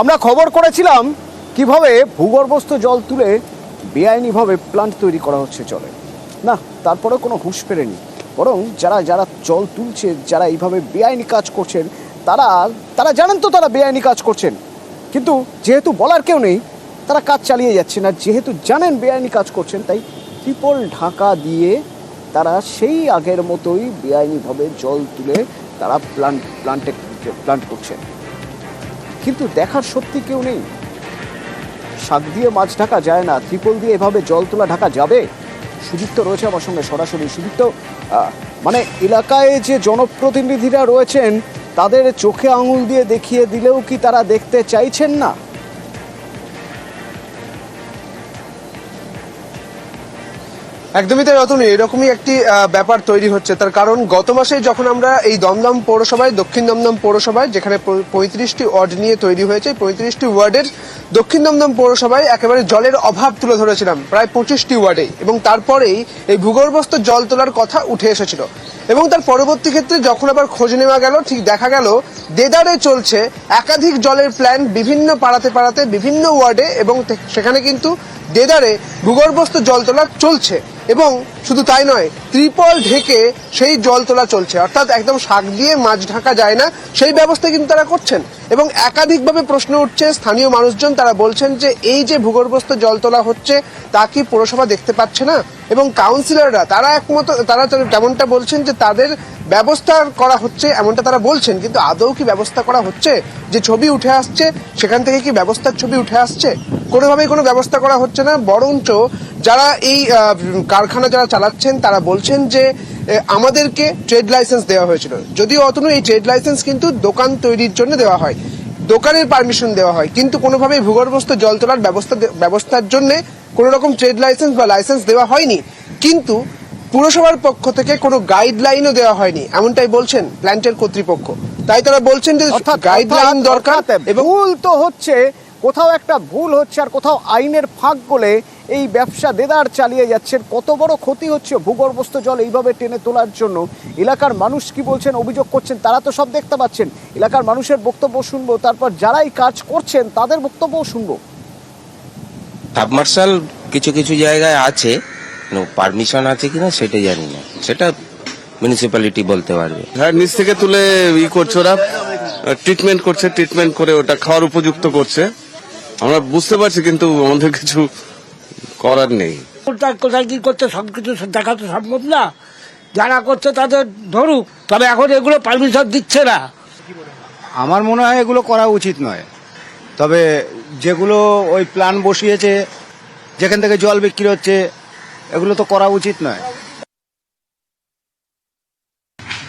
আমরা খবর করেছিলাম কীভাবে ভূগর্ভস্থ জল তুলে বেআইনিভাবে প্লান্ট তৈরি করা হচ্ছে জলে। না তারপরে কোনো হুঁশ ফেরেনি। বরং যারা যারা জল তুলছে, যারা এইভাবে বেআইনি কাজ করছেন, তারা তারা জানেন তো তারা বেআইনি কাজ করছেন। কিন্তু যেহেতু বলার কেউ নেই, তারা কাজ চালিয়ে যাচ্ছেন। আর যেহেতু জানেন বেআইনি কাজ করছেন, তাই ত্রিপল ঢাকা দিয়ে তারা সেই আগের মতোই বেআইনিভাবে জল তুলে তারা প্লান্ট প্লান্টে প্লান্ট করছেন। কিন্তু দেখার সত্যি কেউ নেই। শাক দিয়ে মাছ ঢাকা যায় না, ত্রিপল দিয়ে এভাবে জল তোলা ঢাকা যাবে? সুদীপ্ত রয়েছে আমার সঙ্গে সরাসরি। সুদীপ্ত মানে এলাকায় যে জনপ্রতিনিধিরা রয়েছেন, তাদের চোখে আঙুল দিয়ে দেখিয়ে দিলেও কি তারা দেখতে চাইছেন না? একদমই তাই রতন এরকমই একটি ব্যাপার তৈরি হচ্ছে। তার কারণ, গত মাসে যখন আমরা এই দমদম পৌরসভায়, দক্ষিণ দমদম পৌরসভায়, যেখানে পঁয়ত্রিশটি ওয়ার্ড নিয়ে তৈরি হয়েছে পঁয়ত্রিশটি ওয়ার্ডের দক্ষিণ দমদম পৌরসভায় একেবারে জলের অভাব তুলে ধরেছিলাম, প্রায় পঁচিশটি ওয়ার্ডে এবং তারপরেই এই ভূগর্ভস্থ জল তোলার কথা উঠে এসেছিল। এবং তার পরবর্তী ক্ষেত্রে যখন আবার খোঁজ নেওয়া গেল, ঠিক দেখা গেল, দেদারে চলছে একাধিক জলের প্ল্যান বিভিন্ন পাড়াতে পাড়াতে বিভিন্ন ওয়ার্ডে এবং সেখানে কিন্তু দেদারে ভূগর্ভস্থ জল তোলা চলছে। এবং শুধু তাই নয়, ত্রিপল ঢেকে সেই জল তোলা চলছে। অর্থাৎ একদম শাক দিয়ে মাছ ঢাকা যায় না, সেই ব্যবস্থা কিন্তু তারা করছেন। এবং একাধিকভাবে প্রশ্ন উঠছে, স্থানীয় মানুষজন তারা বলছেন যে, এই যে ভূগর্ভস্থ জল তোলা হচ্ছে, তা কি পৌরসভা দেখতে পাচ্ছে না? এবং কাউন্সিলররা, তারা একমত, তারা তেমনটা বলছেন যে, তাদের ব্যবস্থা করা হচ্ছে এমনটা তারা বলছেন। কিন্তু আদৌ কি ব্যবস্থা করা হচ্ছে? যে ছবি উঠে আসছে, সেখান থেকে কি ব্যবস্থার ছবি উঠে আসছে? কোনোভাবেই কোনো ব্যবস্থা করা হচ্ছে না। বরঞ্চ যারা এই কারখানা যারা চালাচ্ছেন তারা বলছেন যে আমাদেরকে ট্রেড লাইসেন্স দেওয়া হয়েছিল। যদিও অতনু এই ট্রেড লাইসেন্স কিন্তু দোকান তৈরির জন্য দেওয়া হয়। দোকানের পারমিশন দেওয়া হয়। কিন্তু কোনোভাবেই ভূগর্ভস্থ জল তোলার ব্যবস্থা ব্যবস্থার জন্য কোনো রকম ট্রেড লাইসেন্স বা লাইসেন্স দেওয়া হয়নি। কিন্তু পুরসভার পক্ষ থেকে কোনো গাইডলাইনও দেওয়া হয়নি। এমনটাই বলছেন প্ল্যান্টের কর্তৃপক্ষ। তাই তারা বলছেন যে গাইডলাইন দরকার ভুল তো হচ্ছে কোথাও একটা ভুল হচ্ছে আর কোথাও আইনের ফাঁক বলে এই ব্যবসা দেদার চালিয়ে যাচ্ছেন। কত বড় ক্ষতি হচ্ছে ভূগর্ভস্থ জল এইভাবে টেনে তোলার জন্য। এলাকার মানুষ কি বলছেন অভিযোগ করছেন তারা তো সব দেখতে পাচ্ছেন। এলাকার মানুষের বক্তব্য শুনব তারপর যারাই কাজ করছেন তাদের বক্তব্যও শুনব। সাবমার্শাল কিছু কিছু জায়গায় আছে পারমিশন আছে কিনা সেটা জানি না। সেটা মিউনিসিপ্যালিটি বলতে পারবে। হ্যাঁ নিচ থেকে তুলে ই করছে ওরা ট্রিটমেন্ট করছে ট্রিটমেন্ট করে ওটা খাওয়ার উপযুক্ত করছে। আমরা বুঝতে পারছি কিন্তু আমাদের কিছু করার নেই। কোথায় কোথায় কি করছে সব কিছু দেখা তো সম্ভব না। যারা করছে তাদের ধরুক তবে এখন এগুলো পারমিশন দিচ্ছে না। আমার মনে হয় এগুলো করা উচিত নয়। তবে যেগুলো ওই প্ল্যান বসিয়েছে যেখান থেকে জল বিক্রি হচ্ছে এগুলো তো করা উচিত নয়।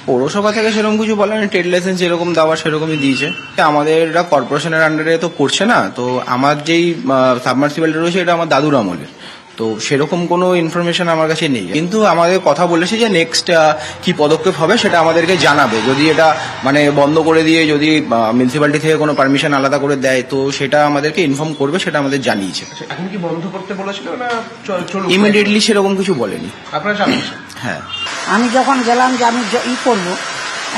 পৌরসভা থেকে সেরকম কিছু বলেনি ট্রেড লাইসেন্স যেরকম দেওয়া সেরকমই দিয়েছে। আমাদের এটা কর্পোরেশনের আন্ডারে তো পড়ছে না তো আমার যেই সাবমার্সিবলটা রয়েছে এটা আমার দাদুর আমলের। তো সেরকম কোনো ইনফরমেশন আমার কাছে নেই। কিন্তু আমাদের কথা বলেছে যে নেক্সট কি পদক্ষেপ হবে সেটা আমাদেরকে জানাবে। যদি এটা মানে বন্ধ করে দিয়ে যদি মিউনিসিপ্যালিটি থেকে কোনো পারমিশন আলাদা করে দেয় তো সেটা আমাদেরকে ইনফর্ম করবে সেটা আমাদের জানিয়েছে। এখন কি বন্ধ করতে বলেছিল না ইমিডিয়েটলি সেরকম কিছু বলেনি। আপনারা হ্যাঁ। আমি যখন গেলাম যে আমি ই করব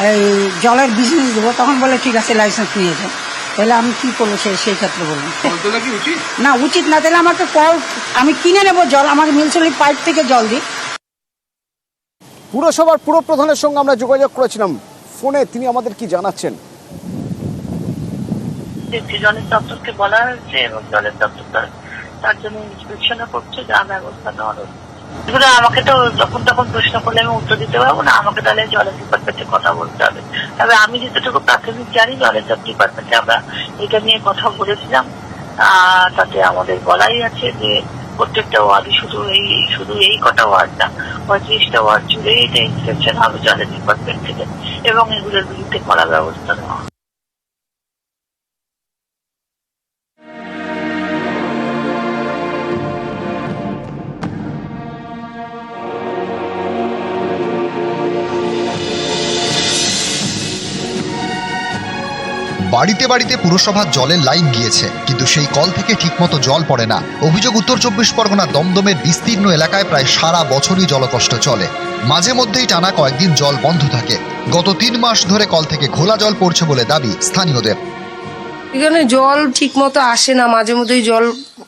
এই জলের বিজনেস দেবো তখন বলে ঠিক আছে লাইসেন্স নিয়ে যাও। তাহলে আমি কি করব সেই সেই ক্ষেত্রে উচিত? না উচিত না তাহলে আমাকে কল আমি কিনে নেব জল আমাকে মিউনিসিপালিটি পাইপ থেকে জল দিই পুরসভার পুরো প্রধানের সঙ্গে আমরা যোগাযোগ করেছিলাম। ফোনে তিনি আমাদের কি জানাচ্ছেন? জলের দপ্তরকে বলা হয়েছে এবং জলের দপ্তর তার- জন্য ইন্সপেকশনও করছে যা ব্যবস্থা হচ্ছে। আমাকে তো যখন তখন প্রশ্ন করলে আমি উত্তর দিতে পারব না। আমাকে তাহলে জলের ডিপার্টমেন্টে কথা বলতে হবে। তবে আমি যতটুকু প্রাথমিক জানি, জলের ডিপার্টমেন্টে আমরা এটা নিয়ে কথা বলেছিলাম। তাতে আমাদের বলাই আছে যে প্রত্যেকটা ওয়ার্ডই শুধু এই শুধু এই কটা ওয়ার্ড না, পঁয়ত্রিশটা ওয়ার্ড জুড়ে এটা ইন্সপেকশন হবে জলের ডিপার্টমেন্ট থেকে। এবং এগুলোর বিরুদ্ধে কড়া ব্যবস্থা নেওয়া বাড়িতে বাড়িতে পুরসভার জলের লাইন গিয়েছে, কিন্তু সেই কল থেকে ঠিকমতো জল পড়ে না। অভিযোগ উত্তর চব্বিশ পরগনা দমদমের বিস্তীর্ণ এলাকায় প্রায় সারা বছরই জলকষ্ট চলে। মাঝে মধ্যেই টানা কয়েকদিন জল বন্ধ থাকে। গত তিন মাস ধরে কল থেকে ঘোলা জল পড়ছে বলে দাবি স্থানীয়দের। এখানে জল ঠিক মতো আসে না, মাঝে মধ্যেই জল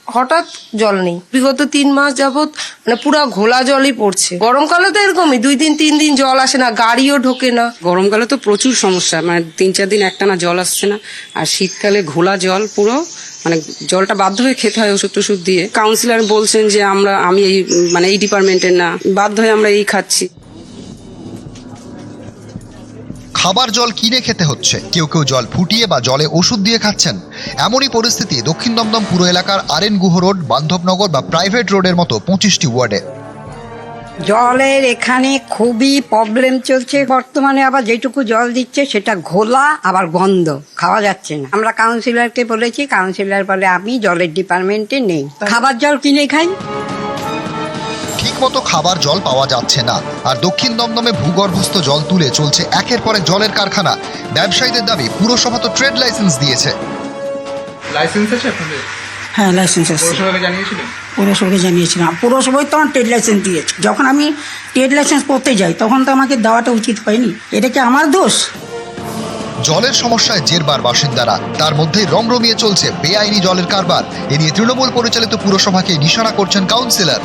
হঠাৎ জল নেই। বিগত তিন মাস যাবৎ মানে পুরা ঘোলা জলই পড়ছে। গরমকালে তো এরকমই, দুই দিন, তিন দিন জল আসে না, গাড়িও ঢোকে না। গরমকালে তো প্রচুর সমস্যা মানে তিন চার দিন একটানা জল আসছে না। আর শীতকালে ঘোলা জল পুরো মানে জলটা বাধ্য হয়ে খেতে হয় ওষুধ টষুধ দিয়ে। কাউন্সিলর বলছেন যে আমরা, আমি এই মানে এই ডিপার্টমেন্টের না, বাধ্য হয়ে আমরা এই খাচ্ছি। খাবার জল কিনে খেতে হচ্ছে। কেউ কেউ জল ফুটিয়ে বা জলে ওষুধ দিয়ে খাচ্ছেন। এমনই পরিস্থিতি দক্ষিণ দমদম পুরো এলাকার আরএন গুহ রোড বান্ধবনগর বা প্রাইভেট রোডের মতো পঁচিশটি ওয়ার্ডে। জলের এখানে খুবই প্রবলেম চলছে। বর্তমানে আবার যেটুকু জল দিচ্ছে সেটা ঘোলা আবার গন্ধ। খাওয়া যাচ্ছে না। আমরা কাউন্সিলরকে বলেছি কাউন্সিলর বলে আমি জলের ডিপার্টমেন্টে নেই। খাবার জল কিনে খাই। ঠিকমতো খাবার জল পাওয়া যাচ্ছে না। আর দক্ষিণ দমদমে ভূগর্ভস্থ জল তুলে চলছে একের পর এক জলের কারখানা। ব্যবসায়ীদের দাবি পুরসভা তো ট্রেড লাইসেন্স দিয়েছে। লাইসেন্স আছে আপনাদের? হ্যাঁ লাইসেন্স আছে। পৌরসভাকে জানিয়েছিলেন? পুরসভাকে জানিয়েছিলাম। পুরসভায় তো আমার ট্রেড লাইসেন্স দিয়েছে। যখন আমি ট্রেড লাইসেন্স করতে যাই তখন তো আমাকে দেওয়াটা উচিত হয়নি। এটা কি আমার দোষ? জলের সমস্যায় জেরবার বাসিন্দারা। তার মধ্যে রমরমিয়ে চলছে বেআইনি জলের কারবার। এ নিয়ে তৃণমূল পরিচালিত পুরসভাকে নিশানা করছেন কাউন্সিলর।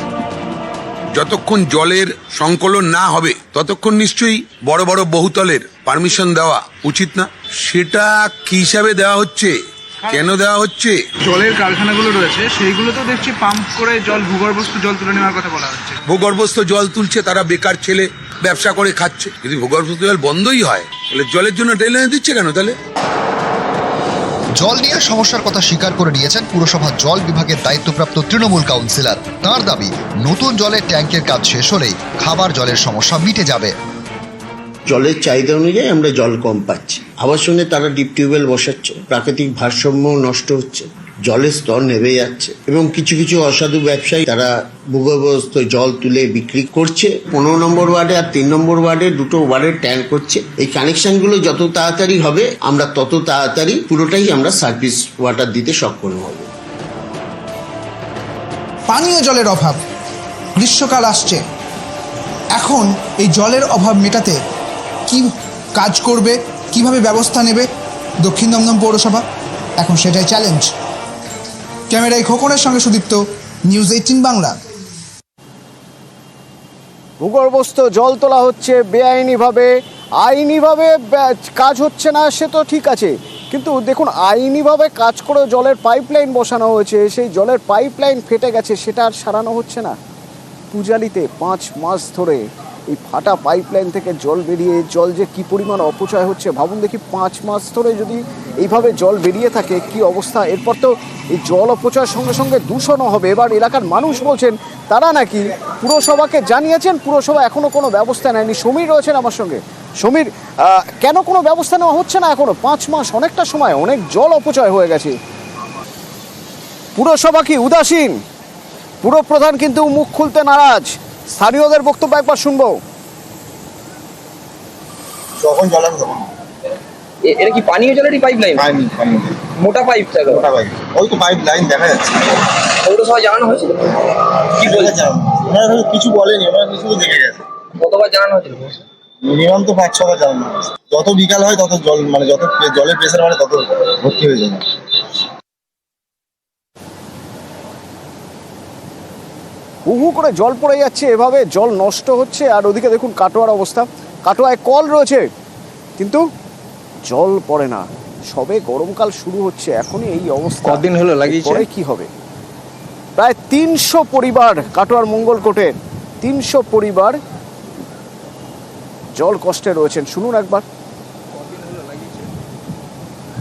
যতক্ষণ জলের সংকলন না হবে ততক্ষণ নিশ্চয়ই বড় বড় বহুতলের পারমিশন দেওয়া উচিত না। সেটা কি হিসাবে দেওয়া হচ্ছে? কেন দেওয়া হচ্ছে? জলের কারখানাগুলো রয়েছে সেইগুলো তো দেখছি পাম্প করে জল ভূগর্ভস্থ জল তুলে নেওয়ার কথা বলা হচ্ছে। ভূগর্ভস্থ জল তুলছে তারা বেকার ছেলে ব্যবসা করে খাচ্ছে। যদি ভূগর্ভস্থ জল বন্ধই হয় তাহলে জলের জন্য ড্রেন দিচ্ছে কেন তাহলে? জল নিয়ে সমস্যার কথা স্বীকার করে নিয়েছেন পুরসভা জল বিভাগের দায়িত্বপ্রাপ্ত তৃণমূল কাউন্সিলর। তার দাবি, নতুন জলের ট্যাঙ্কের কাজ শেষ হলেই খাবার জলের সমস্যা মিটে যাবে। জলের চাহিদা অনুযায়ী আমরা জল কম পাচ্ছি। আবার শুনে তারা ডিপ টিউবওয়েল বসাচ্ছে, প্রাকৃতিক ভারসাম্য নষ্ট হচ্ছে। জলের স্তর নেমে যাচ্ছে। এবং কিছু কিছু অসাধু ব্যবসায়ী তারা ভূগর্ভস্থ জল তুলে বিক্রি করছে। পনেরো নম্বর ওয়ার্ডে আর তিন নম্বর ওয়ার্ডে দুটো ওয়ার্ডের ট্যাঙ্ক করছে এই কানেকশনগুলো যত তাড়াতাড়ি হবে, আমরা তত তাড়াতাড়ি পুরোটাই আমরা সার্ভিস ওয়াটার দিতে সক্ষম হব। পানীয় জলের অভাব গ্রীষ্মকাল আসছে। এখন এই জলের অভাব মেটাতে কি কাজ করবে, কীভাবে ব্যবস্থা নেবে দক্ষিণ দমদম পৌরসভা? এখন সেটাই চ্যালেঞ্জ ক্যামেরায় খোকনের সঙ্গে সুদীপ্ত নিউজ এইটিন বাংলা। ভূগর্ভস্থ জল তোলা হচ্ছে বেআইনিভাবে। আইনিভাবে কাজ হচ্ছে না, সে তো ঠিক আছে। কিন্তু দেখুন, আইনিভাবে কাজ করে জলের পাইপলাইন বসানো হয়েছে, সেই জলের পাইপলাইন ফেটে গেছে, সেটা আর সারানো হচ্ছে না। পূজালিতে পাঁচ মাস ধরে এই ফাটা পাইপলাইন থেকে জল বেরিয়ে জল যে কি পরিমাণ অপচয় হচ্ছে, ভাবুন দেখি পাঁচ মাস ধরে যদি এইভাবে জল বেরিয়ে থাকে, কি অবস্থা? এরপর তো এই জল অপচয়ের সঙ্গে সঙ্গে দূষণও হবে। এবার এলাকার মানুষ বলছেন, তারা নাকি পুরসভাকে জানিয়েছেন, পুরসভা এখনও কোনো ব্যবস্থা নেয়নি। সমীর রয়েছেন আমার সঙ্গে। সমীর কেন কোনো ব্যবস্থা নেওয়া হচ্ছে না এখনও? পাঁচ মাস অনেকটা সময়, অনেক জল অপচয় হয়ে গেছে। পুরসভা কি উদাসীন? পুরপ্রধান কিন্তু মুখ খুলতে নারাজ। স্থানীয়দের বক্তব্য একবার শুনব। যখন জল আসবে তখন এটা কি পানীয় জলেরই পাইপ লাইন পাইপ মোটা পাইপটা ওটা পাইপ ওই তো পাইপ লাইন দেখা যাচ্ছে। পৌরসভা জানানো হয়েছিল? কি বলছে? ওনারা কিছু বলেনি ওনারা কিছু দেখে গেছে। কতবার জানানো হয়েছিল? মিনিমাম তো পাঁচ ছবার জানানো যত বিকাল হয় তত জল মানে যত জলের প্রেশার মানে তত ভর্তি হয়ে যাবে হু হু করে জল পড়ে যাচ্ছে এভাবে জল নষ্ট হচ্ছে। আর ওদিকে দেখুন কাটোয়ার অবস্থা। কাটোয়ায় কল রয়েছে কিন্তু জল পড়ে না। সবে গরমকাল শুরু হচ্ছে এখনই এই অবস্থা। কদিন হলো লাগিয়েছে? পরে কি হবে? প্রায় তিনশো পরিবার কাটোয়ার মঙ্গলকোটের তিনশো পরিবার জল কষ্টে রয়েছেন। শুনুন একবার।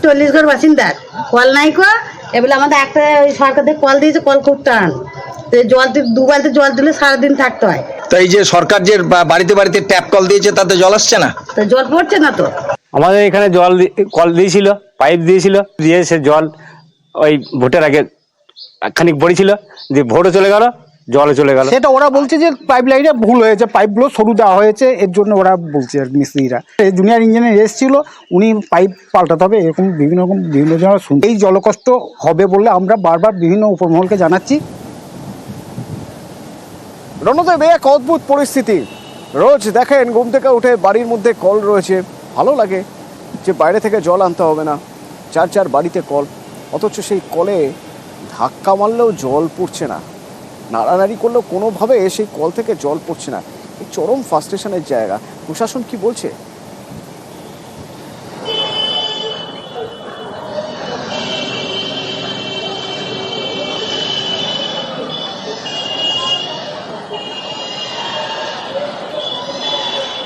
চল্লিশ ঘর বাসিন্দার কল নাই কো? এবার আমাদের একটা ওই সরকার থেকে কল দিয়েছে কল খুব টান। তো জল দি- দু বালতি জল দিলে সারাদিন থাকতে হয়। তো এই যে সরকার যে বা- বাড়িতে বাড়িতে ট্যাপ কল দিয়েছে তাতে জল আসছে না? তো জল পড়ছে না তো? আমাদের এখানে জল দি- কল দিয়েছিল পাইপ দিয়েছিল দিয়ে সে জল ওই ভোটের আগে খানিক পড়েছিল দিয়ে ভোটও চলে গেল। জলে চলে গেল। সেটা ওরা বলছে যে পাইপ লাইনে ভুল হয়েছে পাইপগুলো সরু দেওয়া হয়েছে, এর জন্য ওরা বলছে আর মিস্ত্রিরা। জুনিয়র ইঞ্জিনিয়ার এসেছিল, উনি পাইপ পাল্টাতে হবে, এরকম বিভিন্ন রকম বিভিন্ন জনের শুন এই জলকষ্ট হবে বলে আমরা বারবার বিভিন্ন উপমহলকে জানাচ্ছি। রণদেব এক অদ্ভুত পরিস্থিতি। রোজ দেখেন, ঘুম থেকে উঠে বাড়ির মধ্যে কল রয়েছে। ভালো লাগে যে বাইরে থেকে জল আনতে হবে না। চার চার বাড়িতে কল, অথচ সেই কলে ধাক্কা মারলেও জল পড়ছে না। নাড়ানাড়ি করলেও কোনোভাবে সেই কল থেকে জল পড়ছে না। এই চরম ফাস্ট্রেশনের জায়গা। প্রশাসন কি বলছে?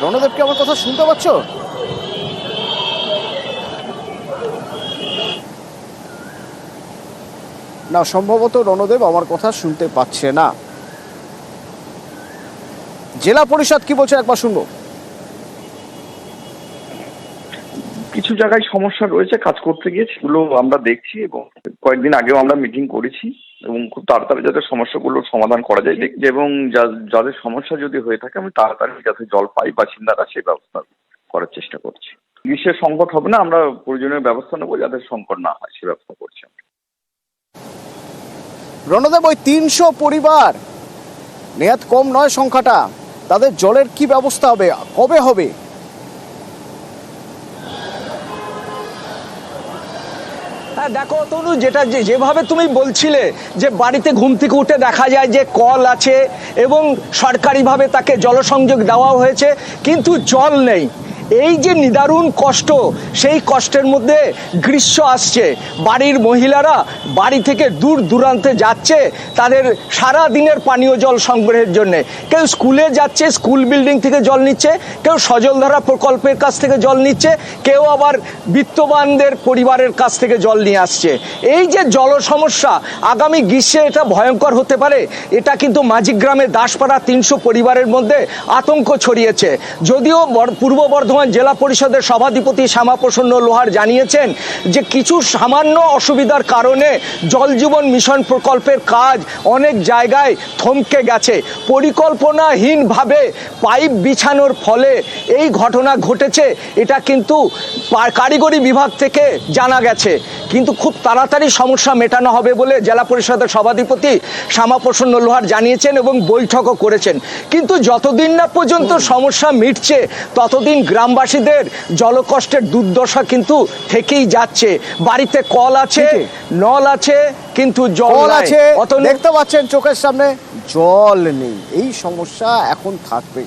রণদেব কি আমার কথা শুনতে পাচ্ছ? না, সম্ভবত রণদেব আমার কথা শুনতে পাচ্ছে না। জেলা পরিষদ কি বলছে একবার শুনব? কিছু জায়গায় সমস্যা রয়েছে, কাজ করতে গিয়ে সেগুলো আমরা দেখছি এবং কয়েকদিন আগেও আমরা মিটিং করেছি এবং খুব তাড়াতাড়ি যাতে সমস্যাগুলোর সমাধান করা যায়। এবং যাদের সমস্যা যদি হয়ে থাকে, আমি তাড়াতাড়ি যাতে জল পাই বাসিন্দারা সেই ব্যবস্থা করার চেষ্টা করছি। গ্রীষ্মের সংকট হবে না, আমরা প্রয়োজনীয় ব্যবস্থা নেব যাতে সংকট না হয়, সে ব্যবস্থা করছি আমরা। রণদেব ওই তিনশো পরিবার। নেহাত কম নয় সংখ্যাটা। তাদের জলের কি ব্যবস্থা হবে? কবে হবে? হ্যাঁ দেখো তনু, যেটা যে যেভাবে তুমি বলছিলে যে বাড়িতে ঘুম থেকে উঠে দেখা যায় যে কল আছে এবং সরকারিভাবে তাকে জলসংযোগ দেওয়া হয়েছে, কিন্তু জল নেই। এই যে নিদারুণ কষ্ট, সেই কষ্টের মধ্যে গ্রীষ্ম আসছে। বাড়ির মহিলারা বাড়ি থেকে দূর দূরান্তে যাচ্ছে তাদের সারা দিনের পানীয় জল সংগ্রহের জন্য। কেউ স্কুলে যাচ্ছে, স্কুল বিল্ডিং থেকে জল নিচ্ছে, কেউ সজলধারা প্রকল্পের কাছ থেকে জল নিচ্ছে, কেউ আবার বিত্তবানদের পরিবারের কাছ থেকে জল নিয়ে আসছে। এই যে জল সমস্যা, আগামী গ্রীষ্মে এটা ভয়ঙ্কর হতে পারে। এটা কিন্তু মাঝিগ্রামে দাসপাড়া তিনশো পরিবারের মধ্যে আতঙ্ক ছড়িয়েছে। যদিও পূর্ব বর্ধমান জেলা পরিষদের সভাধিপতি শ্যামাপ্রসন্ন লোহার জানিয়েছেন যে কিছু সামান্য অসুবিধার কারণে জল জীবন মিশন প্রকল্পের কাজ অনেক জায়গায় থমকে গেছে। পরিকল্পনাহীনভাবে পাইপ বিছানোর ফলে এই ঘটনা ঘটেছে, এটা কিন্তু কারিগরি বিভাগ থেকে জানা গেছে। কিন্তু খুব তাড়াতাড়ি সমস্যা মেটানো হবে বলে জেলা পরিষদের সভাধিপতি শ্যামাপ্রসন্ন লোহার জানিয়েছেন এবং বৈঠকও করেছেন। কিন্তু যতদিন না পর্যন্ত সমস্যা মিটছে ততদিন গ্রামবাসীদের জলকষ্টের দুর্দশা কিন্তু থেকেই যাচ্ছে। বাড়িতে কল আছে নল আছে কিন্তু জল আছে দেখতে পাচ্ছেন চোখের সামনে জল নেই। এই সমস্যা এখন থাকবে